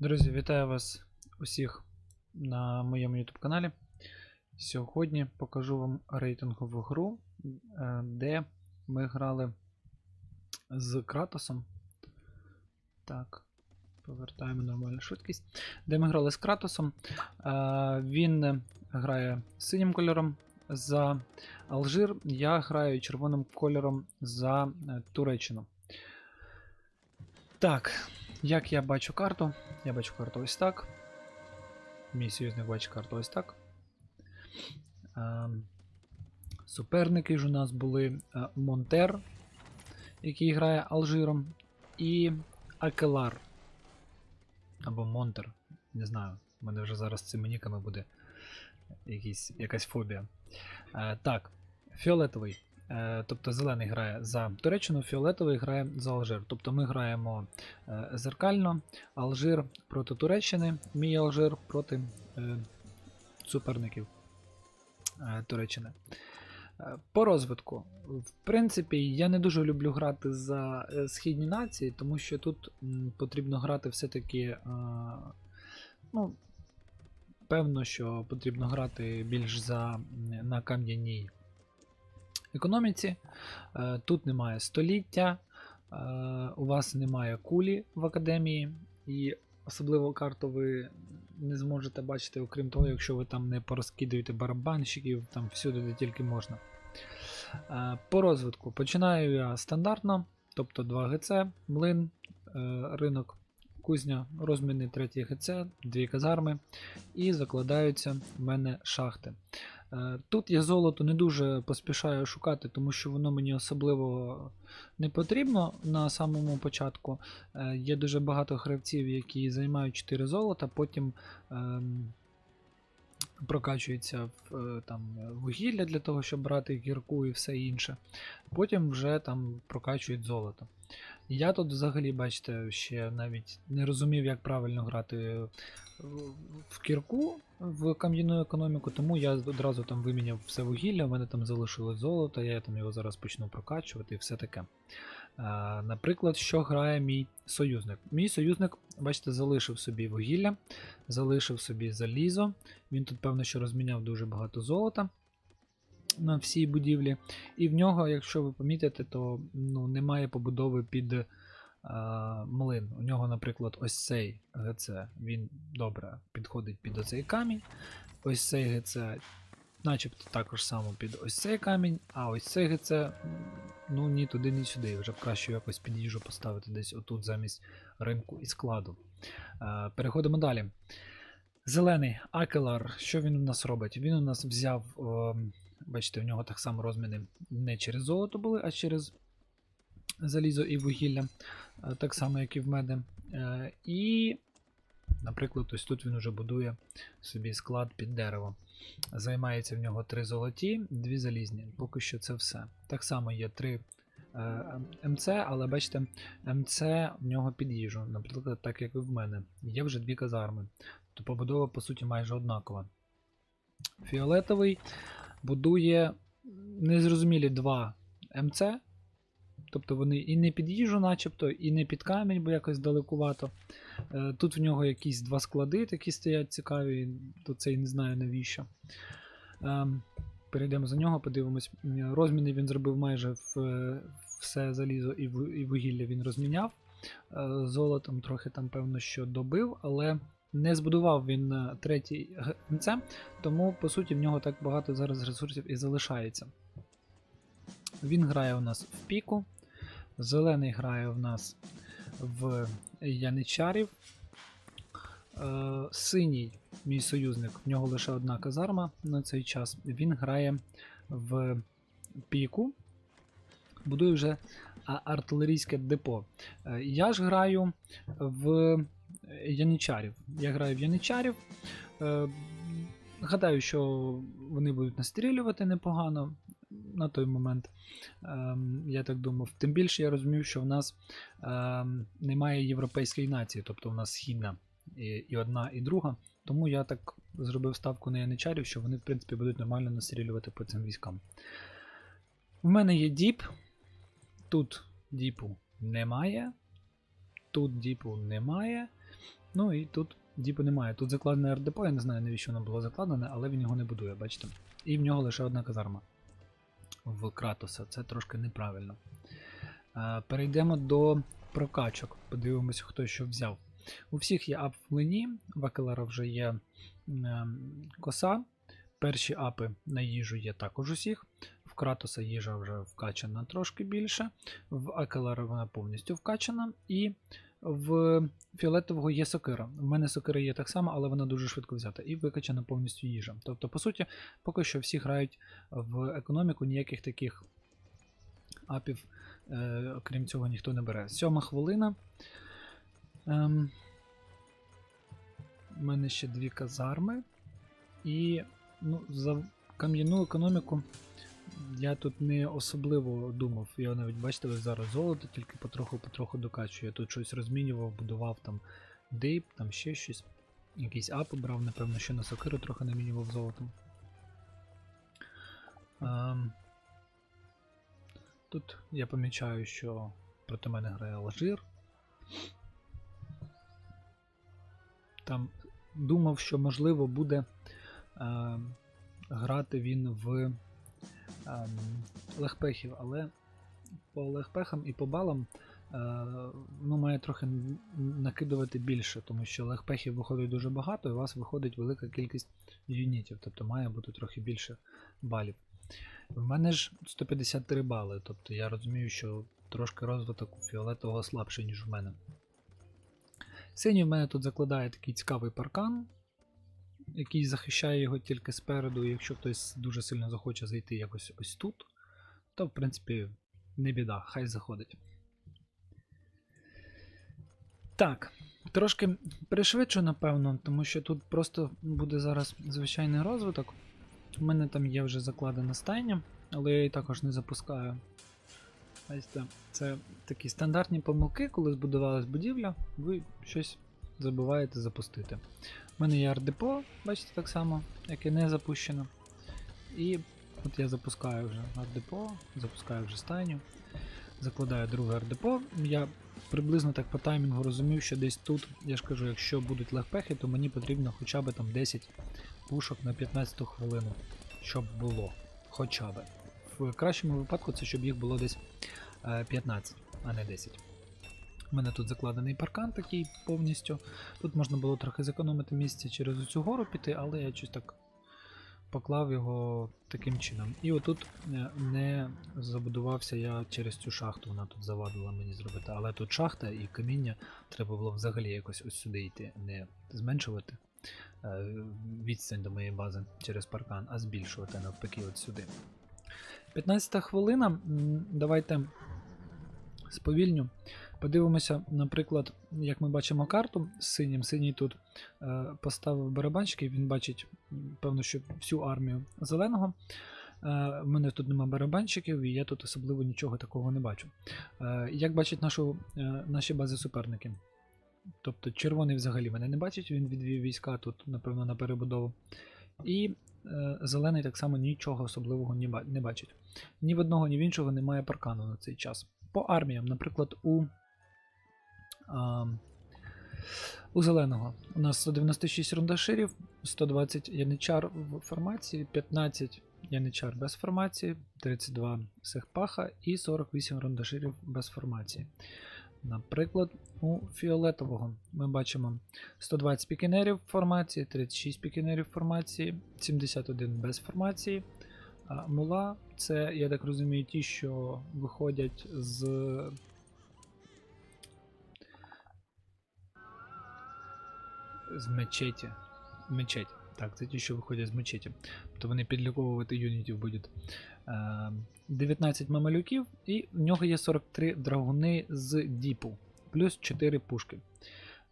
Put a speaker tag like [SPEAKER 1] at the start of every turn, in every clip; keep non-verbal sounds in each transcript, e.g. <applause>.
[SPEAKER 1] Друзі, вітаю вас усіх на моєму YouTube каналі. Сьогодні покажу вам рейтингову гру, е, де ми грали з Кратосом. Так, повертаємо нормальну швидкість. Де ми грали з Кратосом. Е, Він грає синім кольором за Алжир, я граю червоним кольором за е, Туреччину. Так, як я бачу карту? Я бачу карту ось так. Мій союзник бачить карту ось так. Ем, Суперники ж у нас були е, Монтер, який грає Алжиром, і Акелар. Або Монтер. Не знаю. У мене вже зараз цими ніками буде якісь, якась фобія. Е, так, фіолетовий. Е, Тобто зелений грає за Туреччину, фіолетовий грає за Алжир. Тобто ми граємо е, зеркально, Алжир проти Туреччини, мій Алжир проти е, суперників Туреччини. По розвитку. В принципі, я не дуже люблю грати за східні нації, тому що тут потрібно грати все-таки. Ну, певно, що потрібно грати більш за на кам'яній економіці. Е, Тут немає століття, е, у вас немає кулі в академії, і особливо карту ви не зможете бачити, окрім того, якщо ви там не порозкидаєте барабанщиків, там всюди, де тільки можна. Е, По розвитку починаю я стандартно, тобто 2 ГЦ, млин, ринок, кузня, розміни 3 ГЦ, 2 казарми, і закладаються в мене шахти. Е, Тут я золото не дуже поспішаю шукати, тому що воно мені особливо не потрібно на самому початку. Е, Є дуже багато гравців, які займають 4 золота, потім прокачуються в е, там, вугілля для того, щоб брати гірку і все інше. Потім вже там прокачують золото. Я тут взагалі, бачите, ще навіть не розумів, як правильно грати в- в кірку в кам'яну економіку, тому я одразу там виміняв все вугілля, у мене там залишилось золото, я там його зараз почну прокачувати і все таке. Наприклад, що грає мій союзник? Мій союзник, бачите, залишив собі вугілля, залишив собі залізо. Він тут, певно, що розміняв дуже багато золота на всій будівлі. І в нього, якщо ви помітите, то ну, немає побудови під е, млин. У нього, наприклад, ось цей ГЦ, він добре підходить під оцей камінь. Ось цей ГЦ, начебто також само під ось цей камінь, а ось цей ГЦ, ну ні туди, ні сюди. Вже б краще якось їжу поставити десь отут замість ринку і складу. Е, переходимо далі. Зелений Акелар, що він у нас робить? Він у нас взяв, ем, бачите, у нього так само розміни не через золото були, а через залізо і вугілля, е, так само, як і в мене. Е, І, наприклад, ось тут він вже будує собі склад під дерево. Займається в нього три золоті, дві залізні. Поки що це все. Так само є три е, МЦ, але бачите, МЦ в нього під їжу, наприклад, так як і в мене. Є вже дві казарми. То побудова, по суті, майже однакова. Фіолетовий будує незрозумілі два МЦ. Тобто вони і не під їжу, начебто, і не під камінь, бо якось далекувато. Е, Тут в нього якісь два склади такі стоять цікаві, тут це і не знаю навіщо. Ем, Перейдемо за нього, подивимось. Розміни він зробив майже в, е, все залізо і ву- і вугілля він розміняв. Е, Золотом трохи там, певно, що добив, але не збудував він третій ГНЦ, тому по суті в нього так багато зараз ресурсів і залишається. Він грає у нас в піку. Зелений грає у нас в Яничарів. Е, Синій, мій союзник, в нього лише одна казарма на цей час. Він грає в піку. Будує вже артилерійське депо. Е, Я ж граю в Яничарів. Я граю в Яничарів. Е, Гадаю, що вони будуть настрілювати непогано на той момент. Ем, я так думав. Тим більше я розумів, що в нас ем, немає європейської нації, тобто в нас східна і, одна, і друга. Тому я так зробив ставку на яничарів, що вони, в принципі, будуть нормально настрілювати по цим військам. У мене є діп. Тут діпу немає. Тут діпу немає. Ну і тут діпу немає. Тут закладене РДП, я не знаю навіщо воно було закладене, але він його не будує, бачите. І в нього лише одна казарма в Кратоса. Це трошки неправильно. Е, Перейдемо до прокачок. Подивимося, хто що взяв. У всіх є ап в млині, в Акелера вже є ем, коса. Перші апи на їжу є також усіх. В Кратоса їжа вже вкачана трошки більше, в Акелера вона повністю вкачана. І в фіолетового є сокира. У мене сокира є так само, але вона дуже швидко взята. І викачана повністю їжа. Тобто, по суті, поки що всі грають в економіку, ніяких таких апів, е, окрім цього, ніхто не бере. Сьома хвилина. Ем, у мене ще дві казарми. І ну, за кам'яну економіку я тут не особливо думав. Я навіть бачите, ось зараз золото тільки потроху-потроху докачую. Я тут щось розмінював, будував там дейп, там ще щось. Якийсь ап брав, напевно, ще на сокиру трохи намінював золотом. Ем, тут я помічаю, що проти мене грає Алжир. Там думав, що можливо буде е, грати він в легпехів, але по легпехам і по балам ну, має трохи накидувати більше, тому що легпехів виходить дуже багато, і у вас виходить велика кількість юнітів, тобто має бути трохи більше балів. В мене ж 153 бали, тобто я розумію, що трошки розвиток фіолетового слабший, ніж в мене. Синій в мене тут закладає такий цікавий паркан, який захищає його тільки спереду. і Якщо хтось дуже сильно захоче зайти якось ось тут, то в принципі не біда, хай заходить. Так, трошки пришвидшу, напевно, тому що тут просто буде зараз звичайний розвиток. У мене там є вже закладена стайня, але я її також не запускаю. Бачите, це такі стандартні помилки, коли збудувалась будівля, ви щось забуваєте запустити. У мене є ардепо, бачите, так само, яке не запущено. І от я запускаю вже ардепо, запускаю вже стайню, закладаю друге ардепо. Я приблизно так по таймінгу розумів, що десь тут, я ж кажу, якщо будуть легпехи, то мені потрібно хоча б там 10 пушок на 15 хвилину, щоб було. Хоча б. В кращому випадку це щоб їх було десь е, 15, а не 10. У мене тут закладений паркан такий повністю. Тут можна було трохи зекономити місце через цю гору піти, але я щось так поклав його таким чином. І отут е, не забудувався я через цю шахту, вона тут завадила мені зробити. Але тут шахта і каміння треба було взагалі якось ось сюди йти, не зменшувати е, відстань до моєї бази через паркан, а збільшувати навпаки от сюди. 15 хвилина. Давайте сповільню. Подивимося, наприклад, як ми бачимо карту з синім. Синій тут е, поставив барабанчики, він бачить, певно, що всю армію зеленого. Е, в мене тут нема барабанчиків, і я тут особливо нічого такого не бачу. Е, як бачать нашу, е, наші бази суперники? Тобто червоний взагалі мене не бачить, він відвів війська тут, напевно, на перебудову. І е, зелений так само нічого особливого не бачить. Ні в одного, ні в іншого немає паркану на цей час. По арміям, наприклад, у, а, у зеленого у нас 196 рундаширів, 120 яничар в формації, 15 яничар без формації, 32 сехпаха і 48 рундаширів без формації. Наприклад, у фіолетового ми бачимо 120 пікінерів в формації, 36 пікінерів в формації, 71 без формації. Мула це, я так розумію, ті, що виходять з. З мечеті. Мечеть. Так, це ті, що виходять з мечеті. Тобто вони підліковувати юнітів будуть. Е, 19 мамалюків, і в нього є 43 драгуни з діпу, плюс 4 пушки.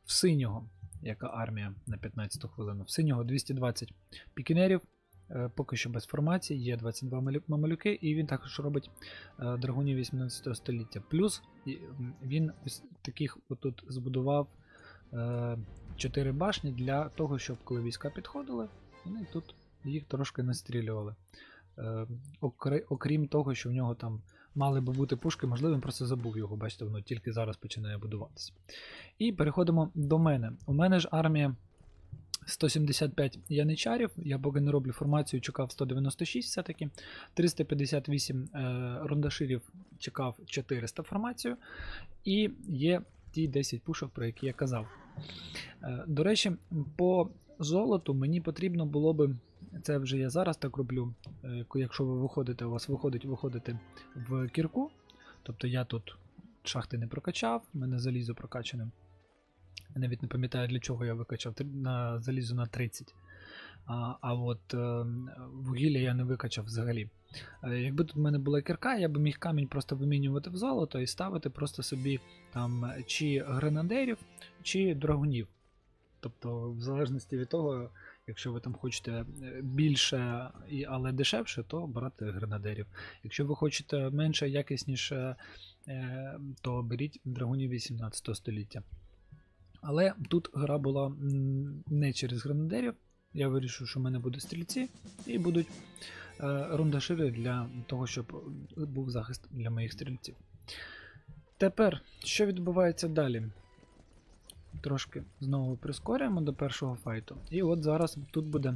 [SPEAKER 1] В синього, яка армія на 15 хвилину, в синього 220 пікінерів, е, поки що без формації, є 22 малю- мамалюки, і він також робить е, драгунів 18 століття. Плюс він ось таких отут збудував е, 4 башні для того, щоб коли війська підходили, вони тут їх трошки настрілювали. Е, окрім того, що в нього там мали би бути пушки, можливо, він просто забув його, бачите, воно тільки зараз починає будуватися. І переходимо до мене. У мене ж армія 175 яничарів, я поки не роблю формацію, чекав 196 все-таки. 358 е, рундаширів чекав 400 формацію. І є ті 10 пушок, про які я казав. Е, До речі, по золоту мені потрібно було би. Це вже я зараз так роблю. е, Якщо ви виходите, у вас виходить виходити в кірку. Тобто я тут шахти не прокачав, в мене залізо прокачане. Я навіть не пам'ятаю, для чого я викачав на залізо на 30. А, а от е, вугілля я не викачав взагалі. Е, Якби тут в мене була кірка, я б міг камінь просто вимінювати в золото і ставити просто собі там чи гренадерів, чи драгунів. Тобто, в залежності від того, якщо ви там хочете е, більше, але дешевше, то брати гренадерів. Якщо ви хочете менше, якісніше, то беріть драгунів 18 століття. Але тут гра була не через гренадерів. Я вирішив, що в мене будуть стрільці і будуть е, рундашири для того, щоб був захист для моїх стрільців. Тепер, що відбувається далі? Трошки знову прискорюємо до першого файту. І от зараз тут буде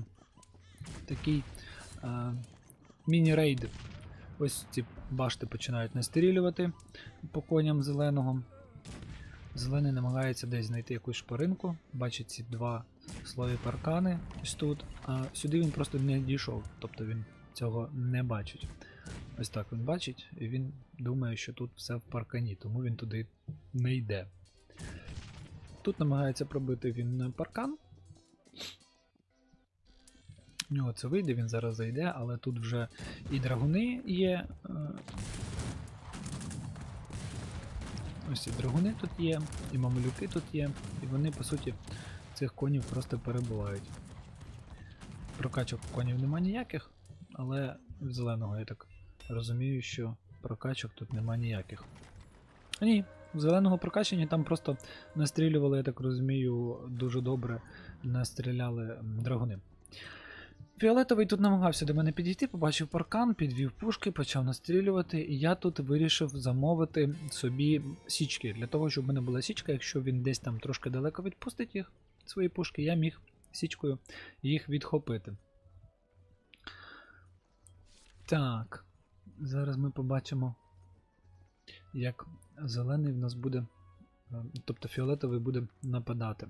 [SPEAKER 1] такий е, міні-рейд. Ось ці башти починають настрілювати по коням зеленого. Зелений намагається десь знайти якусь шпаринку, бачить ці два слої паркани ось тут, а сюди він просто не дійшов, тобто він цього не бачить. Ось так він бачить, і він думає, що тут все в паркані, тому він туди не йде. Тут намагається пробити він паркан. У нього це вийде, він зараз зайде, але тут вже і драгуни є. Ось і драгуни тут є, і мамалюки тут є, і вони, по суті, цих конів просто перебувають. Прокачок конів нема ніяких, але в зеленого я так розумію, що прокачок тут нема ніяких. А ні, в зеленого прокачання там просто настрілювали, я так розумію, дуже добре настріляли драгуни. Фіолетовий тут намагався до мене підійти, побачив паркан, підвів пушки, почав настрілювати, і я тут вирішив замовити собі січки. Для того, щоб в мене була січка, якщо він десь там трошки далеко відпустить їх, свої пушки, я міг січкою їх відхопити. Так, зараз ми побачимо, як зелений в нас буде, е, тобто фіолетовий буде нападати.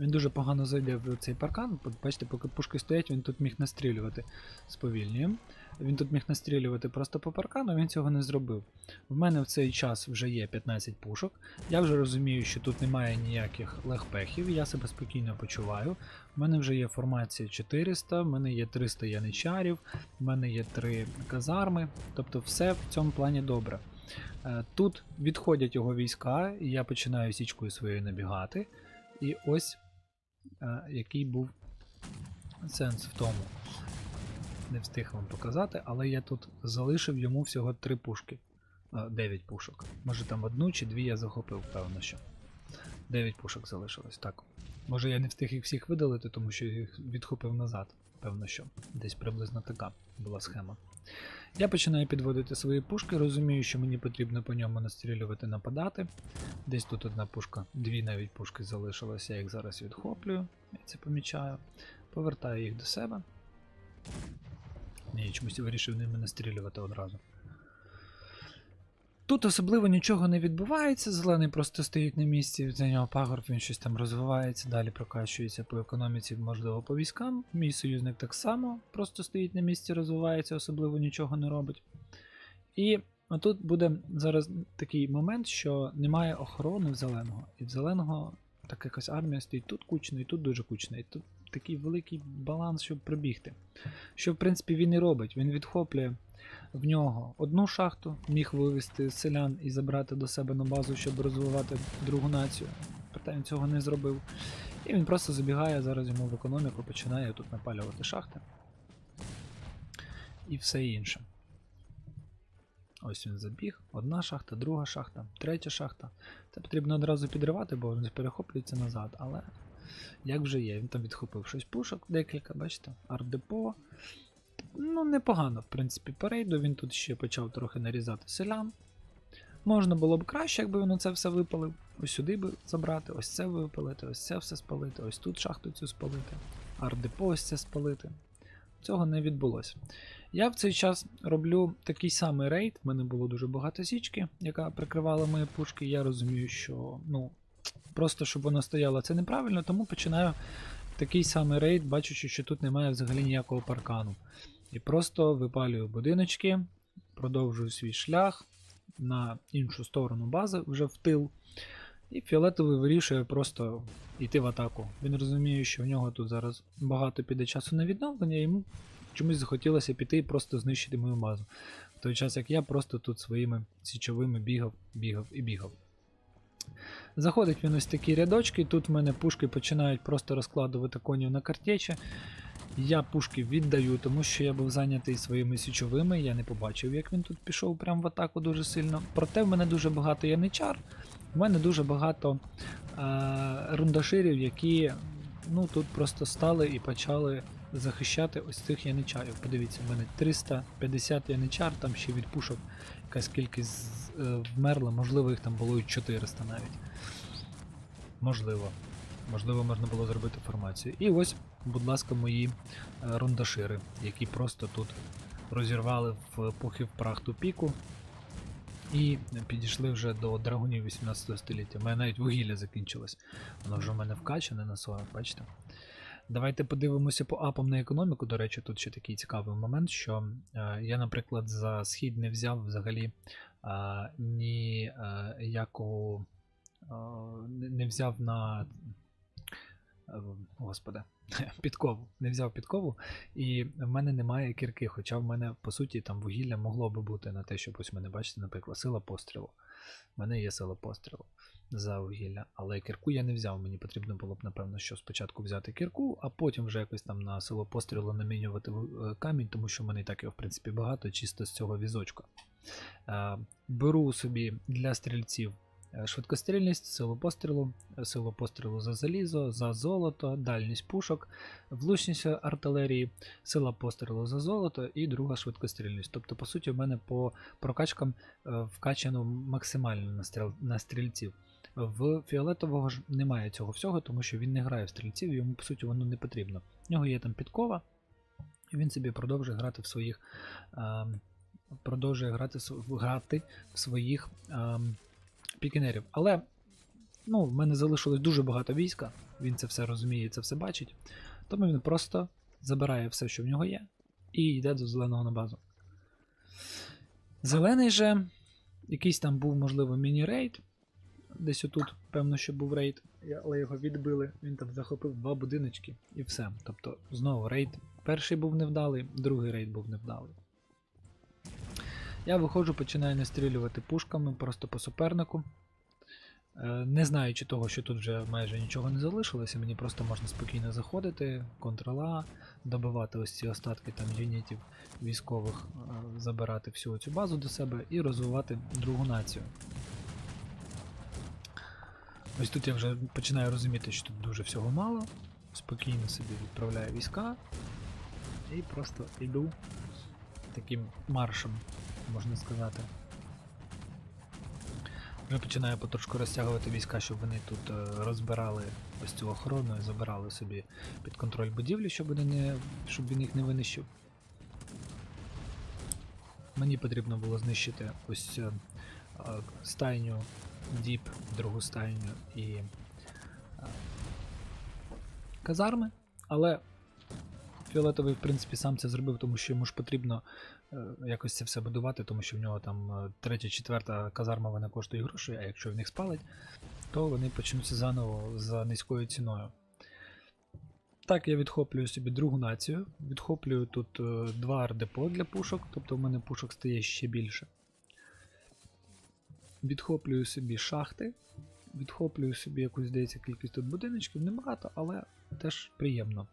[SPEAKER 1] Він дуже погано зайде в цей паркан. Бачите, поки пушки стоять, він тут міг настрілювати. Сповільнюємо. Він тут міг настрілювати просто по паркану, він цього не зробив. В мене в цей час вже є 15 пушок. Я вже розумію, що тут немає ніяких легпехів, я себе спокійно почуваю. У мене вже є формація 400, в мене є 300 яничарів, в мене є 3 казарми. Тобто все в цьому плані добре. Е, Тут відходять його війська, і я починаю січкою своєю набігати. І ось який був сенс в тому. Не встиг вам показати, але я тут залишив йому всього 3 пушки. 9 пушок. Може там одну чи дві я захопив, певно що. 9 пушок залишилось, так. Може я не встиг їх всіх видалити, тому що їх відхопив назад. Певно що. Десь приблизно така була схема. Я починаю підводити свої пушки, розумію, що мені потрібно по ньому настрілювати, нападати. Десь тут одна пушка, дві навіть пушки залишилося, я їх зараз відхоплюю, я це помічаю. Повертаю їх до себе. Ні, чомусь вирішив ними настрілювати одразу. Тут особливо нічого не відбувається, зелений просто стоїть на місці, за нього пагорб, він щось там розвивається, далі прокачується по економіці, можливо, по військам. Мій союзник так само просто стоїть на місці, розвивається, особливо нічого не робить. І тут буде зараз такий момент, що немає охорони в зеленого. І в зеленого так якась армія стоїть тут кучно, і тут дуже кучно. І тут такий великий баланс, щоб пробігти. Що, в принципі, він і робить. Він відхоплює в нього одну шахту, міг вивезти селян і забрати до себе на базу, щоб розвивати другу націю. Проте він цього не зробив. І він просто забігає зараз йому в економіку, починає тут напалювати шахти. І все інше. Ось він забіг, одна шахта, друга шахта, третя шахта. Це потрібно одразу підривати, бо він перехоплюється назад, але як вже є, він там відхопив щось пушок, декілька, бачите, арт-депо. Ну, непогано, в принципі, по рейду. Він тут ще почав трохи нарізати селян. Можна було б краще, якби він це все випалив. Ось сюди би забрати, ось це випалити, ось це все спалити, ось тут шахту цю спалити, ардепо ось це спалити. Цього не відбулося. Я в цей час роблю такий самий рейд. В мене було дуже багато січки, яка прикривала мої пушки. Я розумію, що ну, просто щоб воно стояло, це неправильно, тому починаю такий самий рейд, бачучи, що тут немає взагалі ніякого паркану. І просто випалюю будиночки, продовжую свій шлях на іншу сторону бази, вже в тил. І фіолетовий вирішує просто йти в атаку. Він розуміє, що в нього тут зараз багато піде часу на відновлення, йому чомусь захотілося піти і просто знищити мою базу. В той час як я просто тут своїми січовими бігав, бігав і бігав. Заходить він ось такі рядочки, тут в мене пушки починають просто розкладувати конів на картечі. Я пушки віддаю, тому що я був зайнятий своїми січовими, я не побачив, як він тут пішов прямо в атаку дуже сильно. Проте в мене дуже багато яничар, в мене дуже багато е- рундаширів, які ну, тут просто стали і почали захищати ось цих яничарів. Подивіться, в мене 350 яничар, там ще від пушок якась кількість е, вмерла, можливо, їх там було і 400 навіть. Можливо. Можливо, можна було зробити формацію. І ось, будь ласка, мої е, рундашири, які просто тут розірвали в пухи в прах ту піку. І підійшли вже до драгунів 18 століття. У мене навіть вугілля закінчилось. Воно вже в мене вкачане на 40, бачите? Давайте подивимося по апам на економіку. До речі, тут ще такий цікавий момент, що е, я, наприклад, за схід не взяв взагалі е, ніякого. Е, не не взяв на. Е, Господи, <laughs> підкову. Не взяв підкову, і в мене немає кірки, хоча в мене, по суті, там вугілля могло би бути на те, щоб ось мене, бачите, наприклад, сила пострілу. В мене є сила пострілу за вугілля, але кірку я не взяв. Мені потрібно було б, напевно, що спочатку взяти кірку, а потім вже якось там на силу пострілу намінювати е, камінь, тому що в мене і так його, в принципі, багато, чисто з цього візочка. Е, Беру собі для стрільців швидкострільність, силу пострілу, е, силу пострілу за залізо, за золото, дальність пушок, влучність артилерії, сила пострілу за золото і друга швидкострільність. Тобто, по суті, в мене по прокачкам е, вкачано максимально на, стріл... на стрільців. В фіолетового ж немає цього всього, тому що він не грає в стрільців, йому по суті воно не потрібно. В нього є там підкова, і він собі продовжує грати в своїх. Е, продовжує грати, грати в своїх е, пікінерів. Але ну, в мене залишилось дуже багато війська, він це все розуміє, це все бачить. Тому він просто забирає все, що в нього є, і йде до зеленого на базу. Зелений же, якийсь там був, можливо, міні-рейд. Десь отут, певно, що був рейд, але його відбили. Він там захопив два будиночки і все. Тобто, знову рейд. Перший був невдалий, другий рейд був невдалий. Я виходжу, починаю настрілювати пушками просто по супернику. Е, Не знаючи того, що тут вже майже нічого не залишилося, мені просто можна спокійно заходити, контрола, добивати ось ці остатки там юнітів військових, е, забирати всю цю базу до себе і розвивати другу націю. Ось тут я вже починаю розуміти, що тут дуже всього мало. Спокійно собі відправляю війська і просто йду таким маршем, можна сказати. Вже починаю потрошку розтягувати війська, щоб вони тут е, розбирали ось цю охорону і забирали собі під контроль будівлі, щоб, вони не, щоб він їх не винищив. Мені потрібно було знищити ось е, стайню діп, другу стайню і е, казарми, але Фіолетовий, в принципі, сам це зробив, тому що йому ж потрібно якось це все будувати, тому що в нього там е, третя, четверта казарма вона коштує грошей, а якщо в них спалить, то вони почнуться заново за низькою ціною. Так, я відхоплюю собі другу націю, відхоплюю тут е, два ардепо для пушок, тобто в мене пушок стає ще більше. Відхоплюю собі шахти, відхоплюю собі якусь, здається, кількість тут будиночків, небагато, але теж приємно.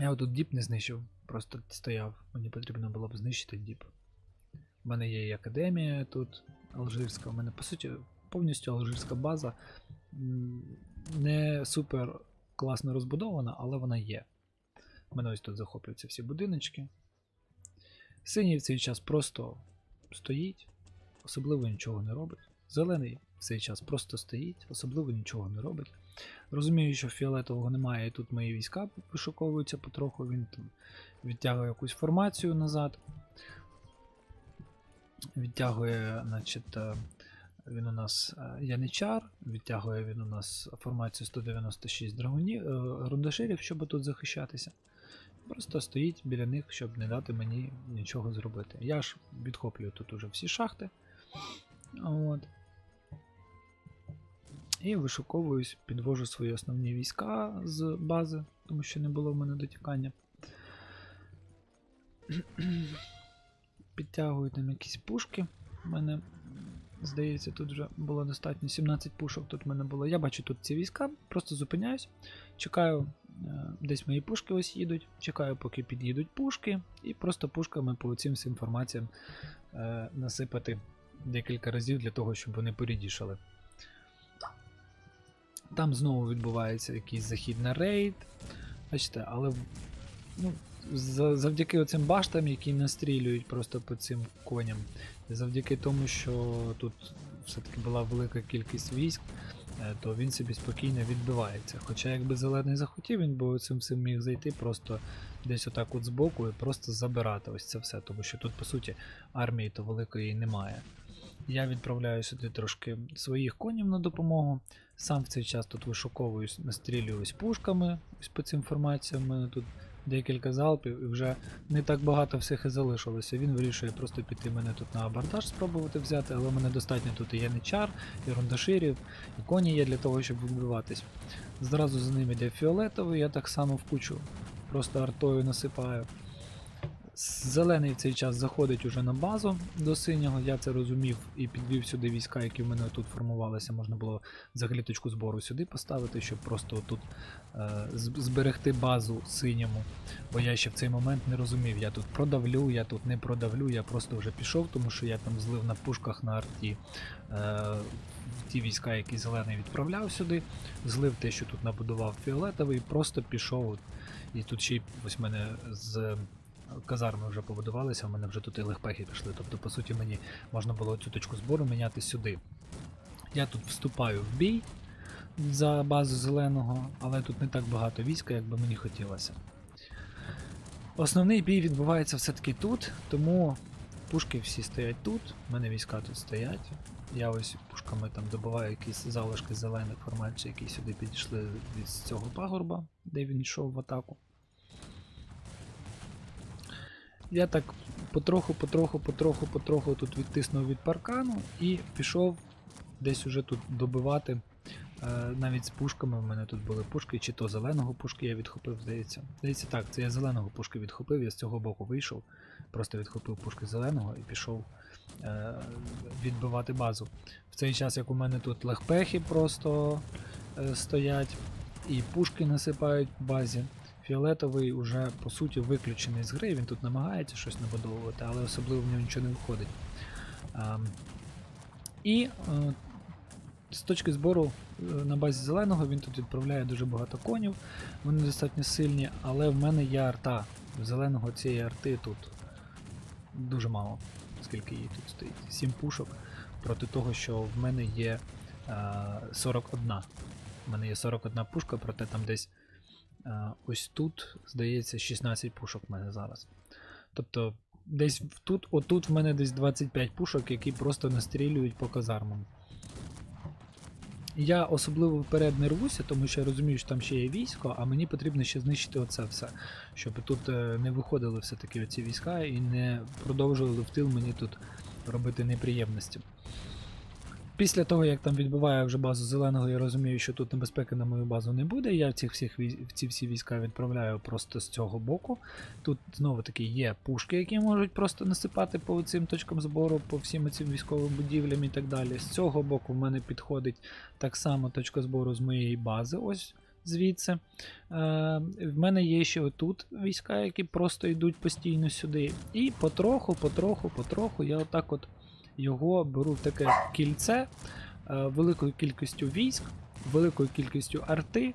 [SPEAKER 1] Я отут діп не знищив, просто стояв. Мені потрібно було б знищити діп. У мене є і академія тут алжирська. У мене, по суті, повністю алжирська база. Не супер класно розбудована, але вона є. У мене ось тут захоплюються всі будиночки. Синій в цей час просто стоїть, особливо нічого не робить. Зелений в цей час просто стоїть, особливо нічого не робить. Розумію, що фіолетового немає, і тут мої війська вишуковуються потроху, він там відтягує якусь формацію назад. Відтягує, значить, е, він у нас е, яничар, відтягує він у нас формацію 196 драгунів, е, рундаширів, щоб тут захищатися. Просто стоїть біля них, щоб не дати мені нічого зробити. Я ж відхоплюю тут уже всі шахти. От. І вишуковуюсь, підвожу свої основні війська з бази, тому що не було в мене дотікання. <clears throat> Підтягую там якісь пушки. У мене, здається, тут вже було достатньо 17 пушок. Тут в мене було. Я бачу тут ці війська, просто зупиняюсь, чекаю, е, десь мої пушки ось їдуть, чекаю, поки під'їдуть пушки, і просто пушками по цим всім інформаціям е, насипати декілька разів для того, щоб вони порідішали. Там знову відбувається якийсь захід на рейд. Бачите, але ну, завдяки оцим баштам, які настрілюють просто по цим коням, завдяки тому, що тут все-таки була велика кількість військ, е, то він собі спокійно відбивається. Хоча якби зелений захотів, він би цим всім міг зайти просто десь отак от збоку і просто забирати ось це все, тому що тут, по суті, армії то великої немає. Я відправляю сюди трошки своїх конів на допомогу. Сам в цей час тут вишуковуюсь, настрілююсь пушками ось по цим формаціям. У мене тут декілька залпів, і вже не так багато всіх і залишилося. Він вирішує просто піти мене тут на абордаж спробувати взяти, але в мене достатньо тут і яничар, і рундаширів, і коні є для того, щоб відбиватись. Зразу за ним йде фіолетовий, я так само в кучу просто артою насипаю. Зелений в цей час заходить уже на базу до синього, я це розумів і підвів сюди війська, які в мене тут формувалися. Можна було взагалі точку збору сюди поставити, щоб просто тут е, зберегти базу синьому. Бо я ще в цей момент не розумів, я тут продавлю, я тут не продавлю, я просто вже пішов, тому що я там злив на пушках на арті е, ті війська, які зелений відправляв сюди, злив те, що тут набудував фіолетовий, просто пішов. І тут ще й ось мене з казарми вже побудувалися, у мене вже тут і легпехи пішли. Тобто, по суті, мені можна було цю точку збору міняти сюди. Я тут вступаю в бій за базу зеленого, але тут не так багато війська, як би мені хотілося. Основний бій відбувається все-таки тут, тому пушки всі стоять тут, у мене війська тут стоять. Я ось пушками там добиваю якісь залишки зелених формацій, які сюди підійшли від цього пагорба, де він йшов в атаку. Я так потроху, потроху, потроху, потроху тут відтиснув від паркану і пішов десь уже тут добивати. Е, навіть з пушками в мене тут були пушки, чи то зеленого пушки я відхопив, здається. Здається, так, це я зеленого пушки відхопив, я з цього боку вийшов, просто відхопив пушки зеленого і пішов е, відбивати базу. В цей час, як у мене тут легпехи просто е, стоять, і пушки насипають в базі. Фіолетовий уже по суті виключений з гри, він тут намагається щось набудовувати, але особливо в нього нічого не виходить. Ем, і е, з точки збору е, на базі зеленого він тут відправляє дуже багато конів, вони достатньо сильні, але в мене є арта. Зеленого цієї арти тут дуже мало, скільки її тут стоїть. 7 пушок проти того, що в мене є е, 41. В мене є 41 пушка, проте там десь ось тут, здається, 16 пушок в мене зараз. Тобто, десь тут, отут в мене десь 25 пушок, які просто настрілюють по казармам. Я особливо вперед не рвуся, тому що я розумію, що там ще є військо, а мені потрібно ще знищити оце все. Щоб тут е, не виходили все-таки оці війська і не продовжували в тил мені тут робити неприємності. Після того, як там відбиваю вже базу зеленого, я розумію, що тут небезпеки на мою базу не буде. Я цих всіх ці всі війська відправляю просто з цього боку. Тут знову таки є пушки, які можуть просто насипати по цим точкам збору, по всім цим військовим будівлям і так далі. З цього боку в мене підходить так само точка збору з моєї бази. Ось. Звідси. Е, в мене є ще отут війська, які просто йдуть постійно сюди. І потроху, потроху, потроху я отак от його беру в таке кільце е, великою кількістю військ, великою кількістю арти.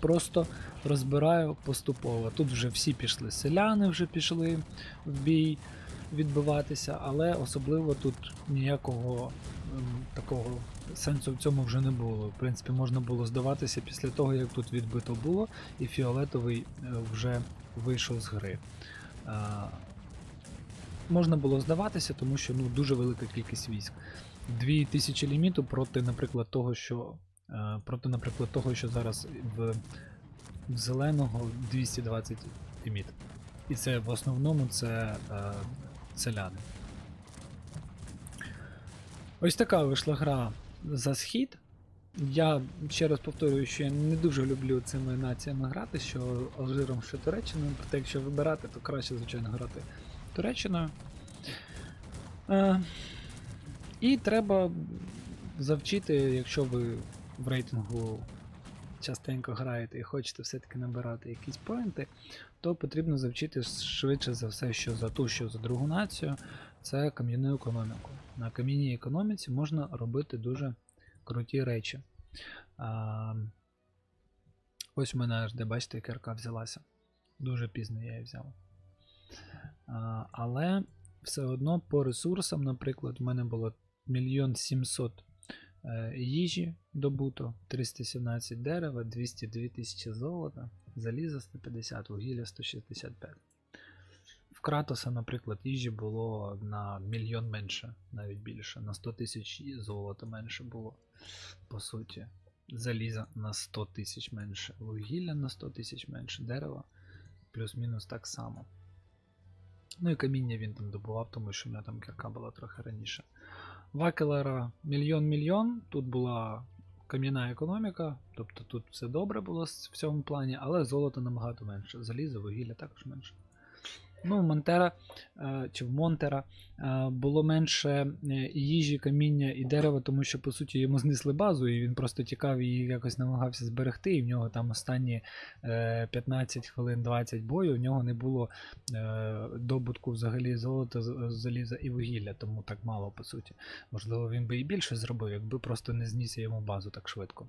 [SPEAKER 1] просто розбираю поступово. Тут вже всі пішли, селяни вже пішли в бій відбиватися, але особливо тут ніякого ем, такого сенсу в цьому вже не було. В принципі, можна було здаватися після того, як тут відбито було, і фіолетовий е, вже вийшов з гри. Можна було здаватися, тому що ну, дуже велика кількість військ. 2000 ліміту проти, наприклад, того, що е, проти, наприклад, того, що зараз в, в зеленого 220 ліміт. І це в основному це е, селяни. Ось така вийшла гра за схід. Я ще раз повторюю, що я не дуже люблю цими націями грати, що Алжиром, що Туреччиною, проте якщо вибирати, то краще, звичайно, грати Туреччиною. Е, і треба завчити, якщо ви в рейтингу частенько граєте і хочете все-таки набирати якісь поінти, то потрібно завчити швидше за все, що за ту, що за другу націю, це кам'яну економіку. На кам'яній економіці можна робити дуже круті речі. А, ось у мене аж де, бачите, кірка взялася. Дуже пізно я її взяв. Але все одно по ресурсам, наприклад, в мене було 1 700 е, їжі добуто, 317 дерева, 202 тисячі золота, заліза 150, вугілля 165. В Кратоса, наприклад, їжі було на мільйон менше, навіть більше, на 100 тисяч золота менше було, по суті. Заліза на 100 тисяч менше, вугілля на 100 тисяч менше, дерева плюс-мінус так само. Ну і каміння він там добував, тому що в нього там кірка була трохи раніше. Вакелера мільйон-мільйон. Тут була кам'яна економіка, тобто тут все добре було в цьому плані, але золото набагато менше. Залізо, вугілля також менше. Ну, у Монтера е, чи в Монтера е, було менше е, їжі, каміння і дерева, тому що, по суті, йому знесли базу, і він просто тікав і якось намагався зберегти. І в нього там останні 15 хвилин 20 бою, в нього не було добутку взагалі золота, заліза і вугілля, тому так мало, по суті. Можливо, він би і більше зробив, якби просто не зніс йому базу так швидко.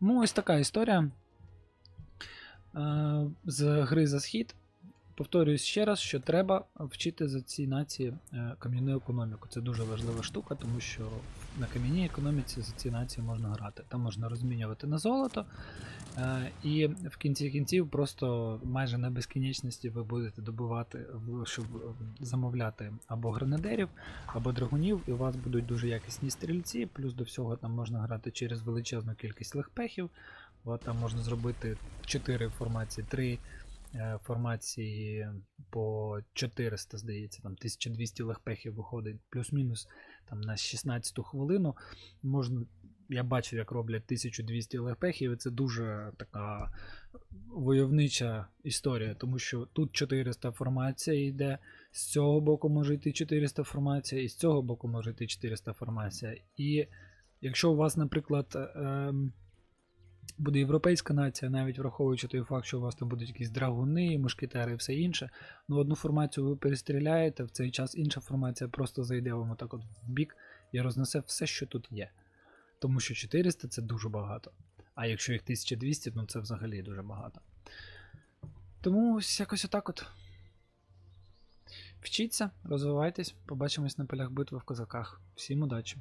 [SPEAKER 1] Ну, ось така історія. З гри за схід. Повторююсь ще раз, що треба вчити за ці нації е, кам'яну економіку. Це дуже важлива штука, тому що на кам'яній економіці за ці нації можна грати. Там можна розмінювати на золото, е, і в кінці кінців просто майже на безкінечності ви будете добувати, щоб замовляти або гранадерів, або драгунів, і у вас будуть дуже якісні стрільці, плюс до всього там можна грати через величезну кількість легпехів. От там можна зробити 4 формації, 3 Е, формації по 400, здається, там 1200 легпехів виходить, плюс-мінус там на 16 хвилину. Можна, Я бачив, як роблять 1200 легпехів, і це дуже така войовнича історія, тому що тут 400 формація йде, з цього боку може йти 400 формація, і з цього боку може йти 400 формація. І якщо у вас, наприклад, ем, буде європейська нація, навіть враховуючи той факт, що у вас там будуть якісь драгуни, мушкетери і все інше. Ну одну формацію ви перестріляєте, в цей час інша формація просто зайде вам отак от в бік і рознесе все, що тут є. Тому що 400 це дуже багато. А якщо їх 1200, ну це взагалі дуже багато. Тому ось якось отак от. Вчіться, розвивайтесь, побачимось на полях битви в козаках. Всім удачі!